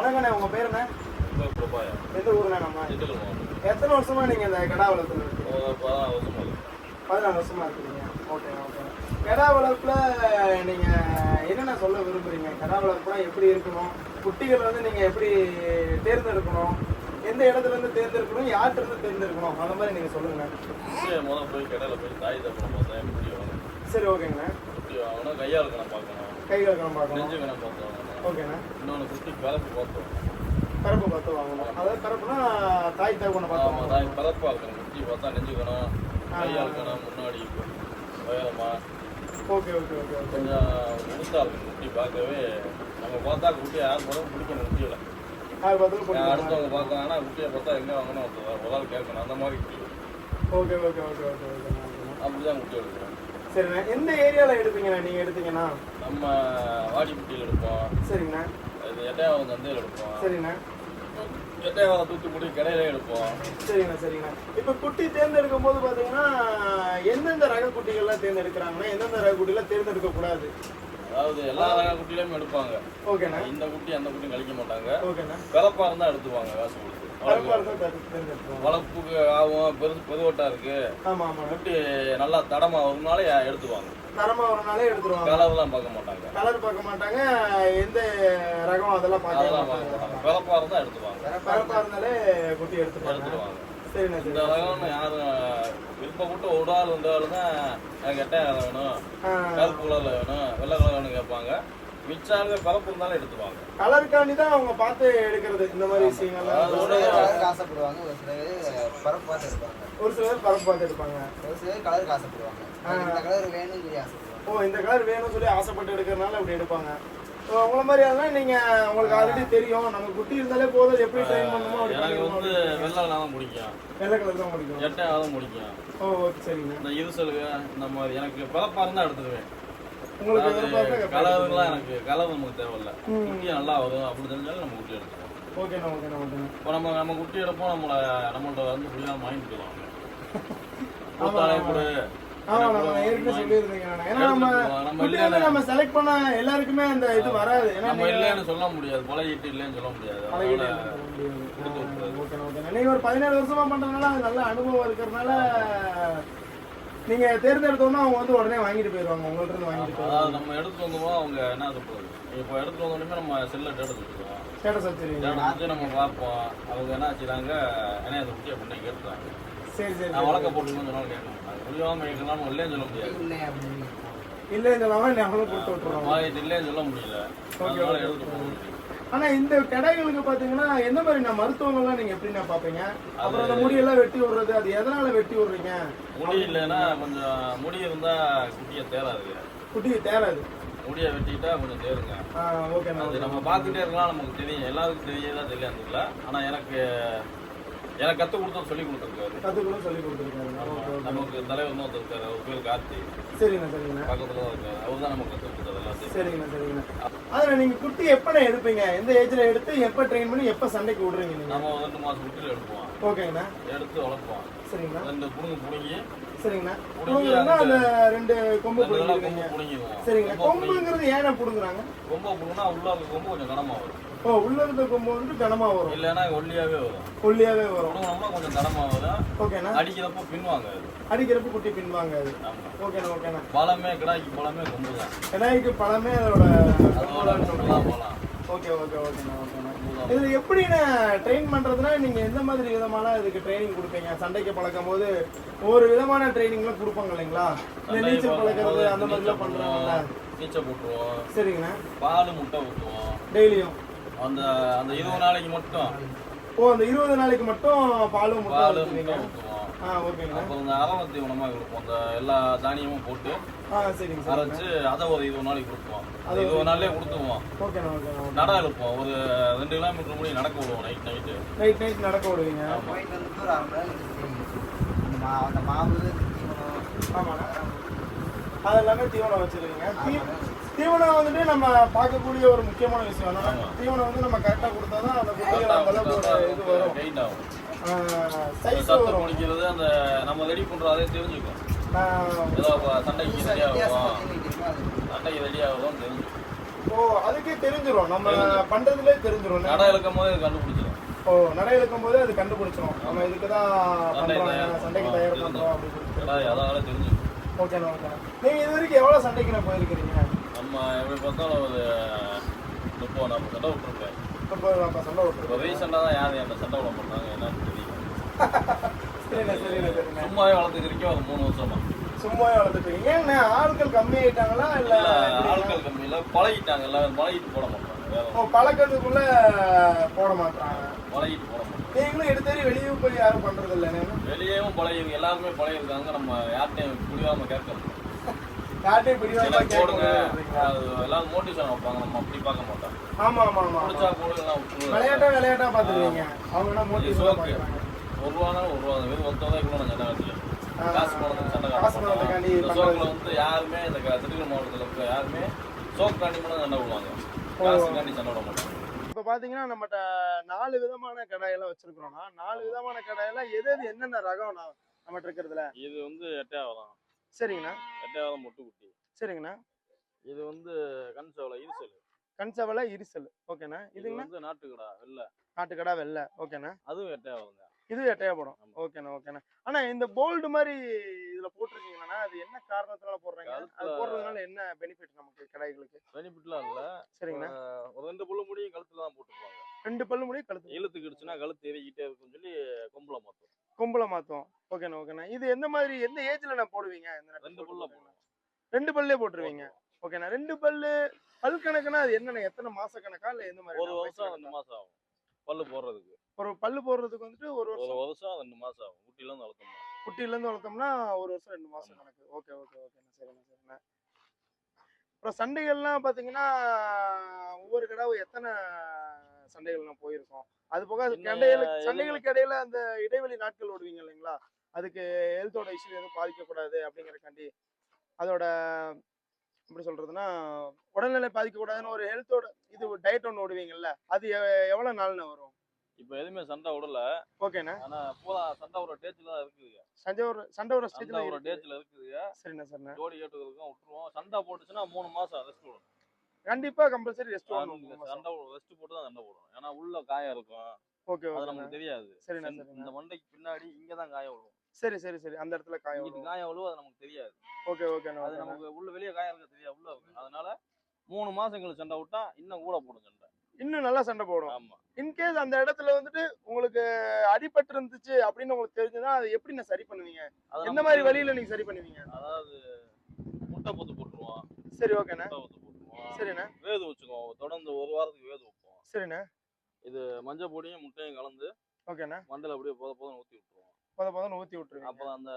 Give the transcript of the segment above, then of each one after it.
வணக்கண்ணே உங்க பேர் என்ன? எந்த ஊருண்ணே நம்ம? எத்தனை வருஷமா நீங்க இந்த கடா வளர்த்துல. பதினாலு வருஷமா இருக்கீங்க. Okay okay. கடா வளர்ப்புல நீங்க என்னென்ன சொல்ல விரும்புறீங்க? கடா வளர்ப்புனா எப்படி இருக்கணும்? குட்டிகள் வந்து நீங்க எப்படி தேர்ந்தெடுக்கணும்? எந்த இடத்துல இருந்து தேர்ந்தெடுக்கணும்? யார்கிட்ட இருந்து தேர்ந்தெடுக்கணும்? அந்த மாதிரி நீங்க சொல்லுங்க. குட்டியை முத போய் கடையில் போய் தாய் தப்பணம் சரி ஓகேங்கண்ணா. குட்டி வாங்கணும். கையால் கணம் பார்க்கணும். கை கணம் பார்க்கணும். நெஞ்சு கணம் பார்த்து வாங்கணும் ஓகேண்ணா இன்னொன்று குட்டி பிறப்பு பார்த்தோம். கருப்பு பார்த்து வாங்கணும் அதாவது கருப்புனா தாய் தகவனை பார்த்து தாய் இருக்கணும் குட்டி பார்த்தா நெஞ்சு கணம் கையால் கணம் முன்னாடி உயரமா. ஓகே ஓகே ஓகே கொஞ்சம் இருக்கும். குட்டி பார்க்கவே நம்ம பார்த்தா குட்டி யார் போதும் பிடிக்கணும் குட்டியில் அடுத்தவங்க பார்க்கறாங்கன்னா குட்டியை பார்த்தா எங்கே வாங்கணும்? ஒரு ஆள் கேட்கணும். அந்த மாதிரி okay okay okay okay okay அப்படி தான் குட்டி எடுக்கணும். சரிண்ணா. எந்த ஏரியாவில் எடுப்பீங்கண்ணா? நீங்கள் எடுத்தீங்கன்னா? நம்ம வாடி குட்டியில் எடுப்போம். சரிங்கண்ணா இது எட்டையாவது சந்தையில் எடுப்போம். சரிண்ணா. எட்டையாவது தூத்துக்குடி கடையில எடுப்போம். சரிங்கண்ணா சரிங்கண்ணா இப்போ குட்டி தேர்ந்தெடுக்கும் போது பார்த்தீங்கன்னா எந்தெந்த ரக குட்டிகள்லாம் தேர்ந்தெடுக்கிறாங்கன்னா எந்தெந்த ரக குட்டிலாம் தேர்ந்தெடுக்க கூடாது? அதாவது எல்லா ரக குட்டிலையும் எடுப்பாங்க. ஓகேண்ணா. இந்த குட்டி அந்த குட்டி கழிக்க மாட்டாங்க. ஓகேண்ணா. பிறப்பா இருந்தா எடுத்துவாங்க காசு கொடுத்து. இருந்தால் வளர்ப்புக்கு ஆகும் பெருசு பெருவட்டா இருக்கு. குட்டி நல்லா தடமா வரும்னாலே எடுத்துவாங்க தரமாக வரனாலே எடுத்துருவாங்க. கலர்லாம் பார்க்க மாட்டாங்க. கலர் பார்க்க மாட்டாங்க எந்த ரகம் அதெல்லாம் பார்க்க மாட்டாங்க. பிறப்பா இருந்தா எடுத்துவாங்க கருப்பாக இருந்தாலே குட்டி எடுத்துப்பாங்க எடுத்துருவாங்க. சரிண்ணா இந்த ரகம்னு யாரும் விருப்பப்பட்டு ஒரு ஆள் ஆள் தான் எனக்கு எட்டையா வேணும் கருப்பு கலர்ல வேணும் வெள்ளை கலர் வேணும் கேட்பாங்க. மிச்சாங்க பிறப்பு இருந்தாலும் எடுத்துவாங்க. கலருக்காண்டி தான் அவங்க பார்த்து எடுக்கிறது. இந்த மாதிரி விஷயங்கள்லாம் அதோட கலருக்கு ஆசைப்படுவாங்க ஒரு சில பேர் பரப்பு பார்த்து இருப்பாங்க ஒரு சிலர் பரப்பு பார்த்து எடுப்பாங்க. ஒரு சில பேர் கலருக்கு ஆசைப்படுவாங்க. இந்த கலர் வேணும்னு சொல்லி ஆசைப்படுவாங்க. ஓ இந்த கலர் வேணும்னு சொல்லி ஆசைப்பட்டு எடுக்கிறதுனால அப்படி எடுப்பாங்க. ஸோ உங்களை மாதிரி அதெல்லாம் நீங்க உங்களுக்கு ஆல்ரெடி தெரியும். நம்ம குட்டி இருந்தாலே போதும். எப்படி ட்ரெயின் பண்ணணுமோ எனக்கு வந்து வெள்ளை தான் பிடிக்கும். வெள்ளை கலர் தான் பிடிக்கும். எட்டையாவது பிடிக்கும். ஓ ஓகே சரிங்க. இந்த இருசலுக இந்த மாதிரி எனக்கு பிறப்பா இருந்தா எடுத்துக்குவேன். உங்களுக்கு எனக்கு கலர் நமக்கு தேவையில்ல. குட்டி நல்லா வரும். அப்படி தெரிஞ்சாலும் நம்ம குட்டி எடுத்துக்கோம் ஓகேண்ணா ஓகேண்ணா ஓகேண்ணா. இப்போ நம்ம நம்ம குட்டி எடுப்போம் நம்மள நம்மள்ட்ட வந்து முடியாம வாங்கிட்டு கொடு. நம்ம ஏற்கனவே சொல்லியிருந்தீங்க நானு. ஏன்னா நம்ம நம்ம குட்டி வந்து நம்ம செலக்ட் பண்ண எல்லாருக்குமே அந்த இது வராது. ஏன்னா நம்ம இல்லைன்னு சொல்ல முடியாது. பழகிட்டு இல்லைன்னு சொல்ல முடியாது. நீங்க ஒரு பதினேழு வருஷமா பண்றதுனால அது நல்ல அனுபவம் இருக்கிறதுனால நீங்க தேர்ந்தெடுத்தோம்னா அவங்க வந்து உடனே வாங்கிட்டு போயிருவாங்க உங்கள்ட்ட இருந்து வாங்கிட்டு போயிருவாங்க. அதாவது நம்ம எடுத்து வந்தோமோ அவங்க என்ன சொல்றது இப்போ எடுத்து வந்தோடனே நம்ம செல்ல எடுத்து வச்சுருவோம் ஸ்டேட்டஸ் வச்சிருவீங்க. தேட வச்சு நம்ம பார்ப்போம். அவங்க என்ன செய்றாங்க என்ன அந்த குட்டியை பண்ணி கேட்டுறாங்க. சரி சரி நான் வழக்க போட்டுக்கணும்னு சொன்னாலும் கேட்க மாட்டாங்க. முடியாம கேட்கலாம் இல்லைன்னு சொல்ல முடியாது. இல்லை அப்படின்னு இல்ல. இந்த மாதிரி நம்மளும் கொடுத்து விட்டுருவோம் இல்லைன்னு சொல்ல முடியல. அதனால எடுத்து போகணும் ஆனா இந்த கடைகளுக்கு பாத்தீங்கன்னா எந்த மாதிரி நான் மருத்துவங்கள்லாம் நீங்க எப்படி நான் பாப்பீங்க அப்புறம் அந்த முடியெல்லாம் வெட்டி விடுறது அது எதனால வெட்டி விடுறீங்க? முடி இல்லைன்னா கொஞ்சம் முடி இருந்தா குட்டியை தேராது குட்டி தேராது முடியை வெட்டிட்டா கொஞ்சம் தேருங்க. ஓகேண்ணா அது நம்ம பார்த்துட்டே இருக்கலாம் நமக்கு தெரியும். எல்லாருக்கும் தெரியதா தெரியாது இல்லை ஆனால் எனக்கு எனக்கு கற்றுக் கொடுத்தா சொல்லி கொடுத்துருக்காரு. கத்துக்கணும் சொல்லி கொடுத்துருக்காங்க ஓகே ஓகே. நமக்கு தலைவர் ஒருத்தர் இருக்காரு அவர் பேர் கார்த்தி. சரிங்கண்ணா சரிங்கண்ணா பக்கத்துல தான் இருக்காரு. அவர் தான் நமக்கு கற்றுக் கொடுத்தது எல்லாத்தையும். சரிங்கண்ணா சரிங்கண்ணா அதுல நீங்க குட்டி எப்பண்ணே எடுப்பீங்க? எந்த ஏஜ்ல எடுத்து எப்ப ட்ரெயின் பண்ணி எப்ப சண்டைக்கு விடுறீங்க நீங்க? நம்ம ரெண்டு மாதம் குட்டியில் எடுப்போம். ஓகேங்கண்ணா. எடுத்து வளர்ப்போம். சரிங்கண்ணா. ரெண்டு புடுங்க புடுங்கி சரிங்கண்ணா. புடுங்கி புடுங்குறதுனா அந்த ரெண்டு கொம்பு புடுங்கிடுவோம் சரிங்கண்ணா. கொம்புங்கிறது ஏன்னா புடுங்குறாங்க கொம்பை புடுங்கினா உள்ள கொம்பு கொஞ்சம் கனமா வரும். ஓ உள்ள இருக்க கொம்பு வந்து கனமா வரும். இல்லைன்னா ஒல்லியாவே வரும். ஒல்லியாவே வரும். புடுங்கினோம்னா கொஞ்சம் கனமா வரும். ஓகேண்ணா. அடிக்கிறப்ப பின்வாங்க அடிக்கிறப்ப குட்டி பின்வாங்க அது. ஓகேண்ணா ஓகேண்ணா. பழமே கிடாய்க்கு பழமே கொம்பு தான் விநாயகருக்கு பழமே அதோட அதோட தான் பழம் ஓகே ஓகே ஓகேண்ணா ஓகேண்ணா. இது எப்படிண்ணே ட்ரெயின் பண்றதுனா நீங்க எந்த மாதிரி விதமான இதுக்கு ட்ரைனிங் கொடுப்பீங்க? சண்டைக்கு பழக்கும் போது ஒவ்வொரு விதமான ட்ரைனிங்லாம் கொடுப்பாங்க இல்லைங்களா? இந்த நீச்சல் பழக்கிறது அந்த மாதிரிலாம் பண்றாங்கல்ல நீச்சல் போட்டுருவோம். சரிங்கண்ணா. பால் முட்டை ஊற்றுவோம் டெய்லியும். அந்த அந்த இருபது நாளைக்கு மட்டும்? ஓ அந்த இருபது நாளைக்கு மட்டும் பாலும் பால் ஆ ஓகேங்கண்ணா அப்புறம் இந்த அரவண தீவனமாக கொடுப்போம். அந்த எல்லா தானியமும் போட்டு ஆ சரிங்க சார் அரைச்சு அதை ஒரு இருபது நாளைக்கு கொடுப்போம். அந்த இருபது நாள்லயே கொடுத்துருவோம். ஓகேண்ணா ஓகேண்ணா ஓகே நட எழுப்போம் ஒரு ரெண்டு கிலோமீட்டர் முடி நடக்க விடுவோம் நைட் நைட்டு நைட் நைட் நடக்க விடுவீங்க. போயிட்டு ஒரு அரை அந்த மாவு தீவனம். ஆமாண்ணா. அது எல்லாமே தீவனம் வச்சிருக்கீங்க. தீ- தீவனம் வந்துட்டு நம்ம பார்க்கக்கூடிய ஒரு முக்கியமான விஷயம் என்னன்னா தீவனம் வந்து நம்ம கரெக்டாக கொடுத்தா தான் அந்த குட்டிகள் அந்த அளவுக்கு ஒரு இது வரும். சைஸ் சத்து வரும். முடிக்கிறது அந்த நம்ம ரெடி பண்றோம் அதே தெரிஞ்சுக்கும். ஏதோ சண்டைக்கு ரெடி ஆகும். வித்தியாசமா தெரியும் அது சண்டைக்கு ரெடி ஆகும் தெரிஞ்சுக்கும். ஓ அதுக்கே தெரிஞ்சிரும். நம்ம பண்றதுலே தெரிஞ்சிரும். கடை இழுக்கும் போது கண்டுபிடிச்சிடும் ஓ நடை இழுக்கும் போது அது கண்டுபிடிச்சிரும். நம்ம இதுக்கு தான் சண்டைக்கு. தயார் தெரிஞ்சிரும். பண்றோம் அப்படின்னு அதனால தெரிஞ்சுக்கும் ஓகேண்ணா ஓகேண்ணா நீங்க இது வரைக்கும் எவ்வளவு சண்டைக்கு நான் போயிருக்கிறீங்க? நம்ம எப்படி பார்த்தாலும் ஒரு முப்பது நாற்பது சண்டை விட்டுருப்பேன் முப்பது நாற்பது சண்டை இப்போ விட்டுருக்கோம் ரீசெண்டாக தான் யார் அந்த சண்டை விட மாட்டாங்க என்னன்னு தெரியல. சரிண்ணா சரிண்ணா சரிண்ணா. சும்மாவே வளர்த்துக்கிறீங்க ஒரு மூணு வருஷமா. சும்மாவே வளர்த்துட்டு இருக்கீங்க ஏண்ணா ஆட்கள் கம்மி ஆயிட்டாங்களா இல்ல இல்ல? ஆட்கள் கம்மியில பழகிட்டாங்க எல்லாரும் பழகிட்டு போட மாட்டாங்க வேற பழக்கத்துக்குள்ள போட மாட்டாங்க. பழகிட்டு போட மாட்டாங்க. நீங்களும் எடுத்தேறி வெளியே போய் யாரும் பண்றது இல்லைண்ணே வெளியேவும் பழகி எல்லாருமே பழகிருக்காங்க. நம்ம யார்ட்டையும் புரியாம கேட்கறது யார்ட்டையும் பிடிவாதமா எனக்கு போடுங்க. எல்லாரும் மோட்டிவேஷன் வைப்பாங்க. நம்ம அப்படி பார்க்க மாட்டோம். ஆமா ஆமா ஆமா பிடிச்சா போடுங்க விட்டுருவேன். விளையாட்டா விளையாட்டா பாத்துருவீங்க அவங்க என்ன மோட்டிவேஷன் சோக்கு. பாக்குறாங்க ஒரு ரூபானா ஒரு ரூபா வெறும் ஒத்த ரூபாய்க்குள்ள நான் சண்டை காட்டல காசு பணத்துக்கு சண்டை காசு காட்ட பணத்துக்காண்டி மாட்டோம். இந்த பண்றது. சோக்குல வந்து யாருமே இந்த திருநெல்வேலி மாவட்டத்தில் இருக்க யாருமே சோக்காண்டி மட்டும் சண்டை விடுவாங்க சண்டை விட மாட்டாங்க இப்ப பாத்தீங்கன்னா நம்மகிட்ட நாலு விதமான கடாயெல்லாம் வச்சிருக்கிறோம்னா நாலு விதமான கடாயெல்லாம் எது எது என்னென்ன ரகம்னா நம்மகிட்ட இருக்கிறதுல? இது வந்து எட்டையாவரம் சரிங்கண்ணா. எட்டையாவரம் முட்டுக்குட்டி. சரிங்கண்ணா. இது வந்து கண் சவலை இருசல் கன்சவலை இரிசல் ஓகேண்ணா. இது வந்து நாட்டுக்கடா வெள்ளை. நாட்டுக்கடா வெள்ளை. ஓகேண்ணா. அதுவும் எட்டையாவரம் தான் இது எட்டையாபடம் ஆமா. ஓகேண்ணா ஓகேண்ணா. ஆனா இந்த போல்டு மாதிரி இதுல போட்டிருக்கீங்கன்னா அது என்ன காரணத்தினால போடுறாங்க? அது போடுறதுனால என்ன பெனிஃபிட் நமக்கு கடாய்களுக்கு பெனிஃபிட்லாம் இல்ல. சரிங்கண்ணா. ஒரு ரெண்டு புல்லு முடியும் கழுத்துல தான் போட்டுருப்பாங்க ரெண்டு பல்லு முடி கழுத்து இழுத்துக்கிடுச்சுன்னா கழுத்து எரிக்கிட்டே இருக்கும்னு சொல்லி கொம்புல மாத்தும் கொம்புல மாத்தோம் ஓகேண்ணா ஓகேண்ணா இது எந்த மாதிரி எந்த ஏஜ்ல நான் போடுவீங்க? ரெண்டு புல்ல ரெண்டு பல்லே போட்டுருவீங்க. ஓகேண்ணா ரெண்டு பல்லு பல் கணக்குனா அது என்னண்ணா? எத்தனை மாச கணக்கா இல்ல எந்த மாதிரி ஒரு வருஷம் ரெண்டு மாசம் ஆகும். பல்லு போடுறதுக்கு. ஒரு பல்லு போடுறதுக்கு வந்துட்டு ஒரு ஒரு வருஷம். வருஷம் ரெண்டு மாசம் ஆகும். குட்டில இருந்து வளர்த்தோம்னா. குட்டில இருந்து வளர்த்தோம்னா ஒரு வருஷம் ரெண்டு மாசம் கணக்கு. ஓகே ஓகே ஓகேண்ணா சரிண்ணா சரிண்ணா. அப்புறம் சண்டைகள்லாம் பாத்தீங்கன்னா ஒவ்வொரு கடாவும் எத்தனை சண்டைகள்லாம் போயிருக்கோம். அது போக சண்டைகளுக்கு சண்டைகளுக்கு இடையில அந்த இடைவெளி நாட்கள் ஓடுவீங்க இல்லைங்களா? அதுக்கு ஹெல்த்தோட இஷ்யூ எதுவும் பாதிக்கக்கூடாது அப்படிங்கறக்காண்டி அதோட எப்படி சொல்றதுன்னா உடல்நிலை பாதிக்கக்கூடாதுன்னு ஒரு ஹெல்த்தோட இது டயட் ஒன்று ஓடுவீங்கல்ல அது எவ்வளவு நாள்னு வரும்? இப்ப எதுவுமே சண்டை விடல. ஓகேண்ணா. ஆனா பூரா சண்டை ஒரு டேட்ல தான் இருக்குதுங்க. சண்டை ஒரு சண்டை ஒரு ஸ்டேஜ்ல ஒரு டேட்ல இருக்குதுங்க. சரிண்ணா சரிண்ணா. ஜோடி கேட்டுக்கிறதுக்கும் விட்டுருவோம். சண்டை போட்டுச்சுன்னா மூணு மாசம் ரெஸ்ட் விடணும் கண்டிப்பா கம்பல்சரி ரெஸ்ட் வாங்கணும் சண்டை ரெஸ்ட் போட்டு தான் சண்டை போடணும். ஏன்னா உள்ள காயம் இருக்கும். ஓகே அது ஓகே நமக்கு தெரியாது. சரிண்ணா இந்த- மண்டைக்கு பின்னாடி இங்க தான் காயம் விழுவும் சரி சரி சரி. அந்த இடத்துல காயம் வரும் காயம் விழுவும் அது நமக்கு தெரியாது. ஓகே ஓகேண்ணா அது நமக்கு உள்ள வெளியே காயம் இருக்க தெரியாது உள்ள இருக்கு. அதனால மூணு மாசங்களுக்கு சண்டை விட்டா இன்னும் கூட போடும் சண்டை. இன்னும் நல்லா சண்டை போடும். ஆமா. இன்கேஸ் அந்த இடத்துல வந்துட்டு உங்களுக்கு அடிபட்டு இருந்துச்சு அப்படின்னு உங்களுக்கு தெரிஞ்சுன்னா அதை எப்படி நான் சரி பண்ணுவீங்க? எந்த மாதிரி. வழியில நீங்க சரி பண்ணுவீங்க? அதாவது முட்டை பொத்து போட்டுருவோம். சரி ஓகேண்ணா சரிண்ணா. வேது வச்சுக்குவோம் தொடர்ந்து ஒரு வாரத்துக்கு வேது வைப்போம். சரிண்ணா. இது மஞ்சள் பொடியும் முட்டையும் கலந்து ஓகேண்ணா. மண்டல அப்படியே போத போதும் ஊத்தி விட்டுருவோம். பத பதம் ஊத்தி விட்டுருவீங்க. அப்புறம் அந்த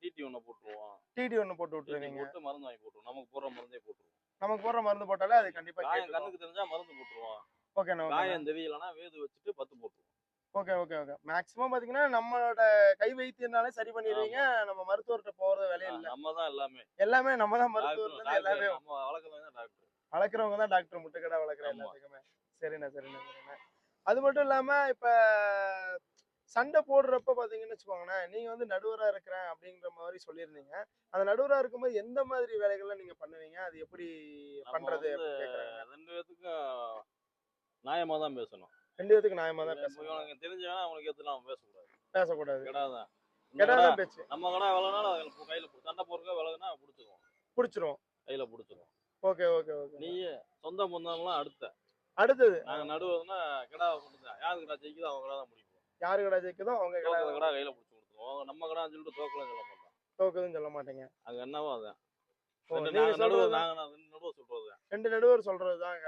டிடி ஒண்ணு போட்டுருவோம். டிடி ஒண்ணு போட்டு டிடி விட்டுருவீங்க போட்டு மருந்து வாங்கி போட்டுருவோம். நமக்கு போடுற மருந்தே போட்டுருவோம். நமக்கு போடுற மருந்து போட்டாலே அது கண்டிப்பா காயம் கேட்டுக்கும் கண்ணுக்கு தெரிஞ்சா மருந்து போட்டுருவோம். ஓகேண்ணா ஓகே காயம் தெரியலன்னா வேது வச்சுட்டு பத்து போட்டுருவோம். Okay okay okay. மேக்ஸிமம் பாத்தீங்கன்னா நம்மளோட கை வைத்தியம்னாலே சரி பண்ணிடுவீங்க. நம்ம மருத்துவர்கிட்ட போறது வேலையே இல்ல. நம்ம தான் எல்லாமே. எல்லாமே நம்ம தான் இருந்து எல்லாமே நம்ம தான் டாக்டர். வளர்க்குறவங்க தான் டாக்டர் முட்டைக்கடை வளர்க்குற. எல்லாத்துக்குமே. சரிண்ணா சரிண்ணா சரிண்ணா. அது மட்டும் இல்லாம இப்ப சண்டை போடுறப்ப பாத்தீங்கன்னு வச்சுக்கோங்களேன் நீங்க வந்து நடுவரா இருக்கிறேன் அப்படிங்கிற மாதிரி சொல்லியிருந்தீங்க. அந்த நடுவரா இருக்கும்போது எந்த மாதிரி வேலைகள்லாம் நீங்க பண்ணுவீங்க? அது எப்படி பண்றது. ரெண்டு பேத்துக்கும் நியாயமா தான் பேசணும். ரெண்டு பேத்துக்கு நியாயமா தான் பேசணும். இவனுக்கு தெரிஞ்சவன் அவனுக்கு ஏத்து நம்ம பேசக்கூடாது. பேசக்கூடாது. கிடாதான் கெடாதான் பேச்சு. நம்ம கடை பு- கையில சண்டை போடுறக்க விலகுனா பிடிச்சிருவோம் பிடிச்சிரும் கையில பிடிச்சிருவோம் ஓகே ஓகே ஓகே. நீ சொந்த பந்தம்லாம் அடுத்த. அடுத்தது. நாங்க நடுவதுன்னா கிடா கொடுத்தேன் யாரு கடா ஜெயிக்குதோ அவங்க கடை தான் முடிப்போம் யாரு கடை ஜெயிக்குதோ அவங்க கடை கடை கையில பிடிச்சி கொடுத்துருவோம். நம்ம கடை சொல்லிட்டு தோக்கலாம் சொல்ல மாட்டோம் தோக்குதுன்னு சொல்ல மாட்டீங்க. அங்க என்னவோ அதான். ரெண்டு நடுவர் சொல்றதுதான்.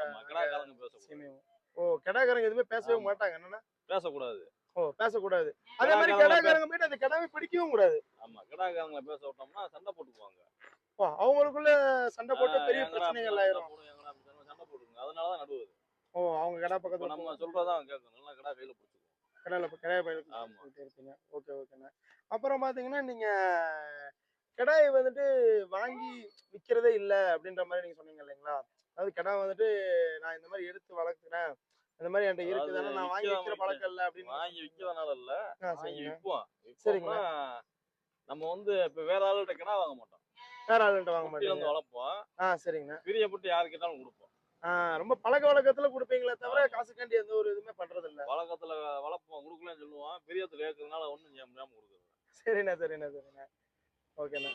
ஓ கெடாக்காரங்க எதுவுமே பேசவே. மாட்டாங்க. என்னன்னா? பேசக்கூடாது. ஓ பேசக்கூடாது. அதே மாதிரி கெடாக்காரங்க போயிட்டு அந்த கெடாவை பிடிக்கவும் கூடாது. ஆமா கிடாக்காரங்களை பேச விட்டோம்னா சண்டை போட்டுக்குவாங்க. அவங்களுக்குள்ள சண்டை போட்டு பெரிய பிரச்சனைகள் ஆயிரும். சண்டை போடு, எங்கடா அப்படி சண்டை சண்டை போட்டுக்குங்க அதனாலதான் நடுவு ஓ அவங்க கடை பக்கத்துல நம்ம சொல்றதான் கேட்கணும் நல்லா கடா கையில பிடிச்சிக்குவோம் கடையில கடையை இருப்பீங்க. ஓகே ஓகேண்ணா. அப்புறம் பாத்தீங்கன்னா நீங்க கடாயை வந்துட்டு வாங்கி விக்கிறதே இல்ல அப்படின்ற மாதிரி நீங்க சொன்னீங்க இல்லைங்களா? அதாவது கடை வந்துட்டு நான் இந்த மாதிரி எடுத்து வளர்க்குறேன். இந்த மாதிரி என்கிட்ட இருக்குதானே நான் வாங்கி விக்கிற பழக்கம் இல்ல அப்படின்னு வாங்கி விக்கிறதுனால இல்ல. வாங்கி சரிங்க. விற்போம் சரிங்களா. நம்ம வந்து இப்ப வேற ஆளுகிட்ட கிடா வாங்க மாட்டோம். வேற ஆளுகிட்ட வாங்க மாட்டீங்க. வளர்ப்போம். ஆ சரிங்கண்ணா. பிரியப்பட்டு யாரு கேட்டாலும் கொடுப்போம். ஆஹ் ரொம்ப பழக்க வழக்கத்துல கொடுப்பீங்களே தவிர காசுக்காண்டி எந்த ஒரு இதுவுமே பண்றது இல்ல வழக்கத்துல வளர்ப்போம் கொடுக்கலன்னு சொல்லுவான் பெரியத்துல கேட்கறதுனால ஒன்றும் ஞாபகம் கொடுக்குறது சரிண்ணா சரிண்ணா சரிண்ணா. ஓகேண்ணா.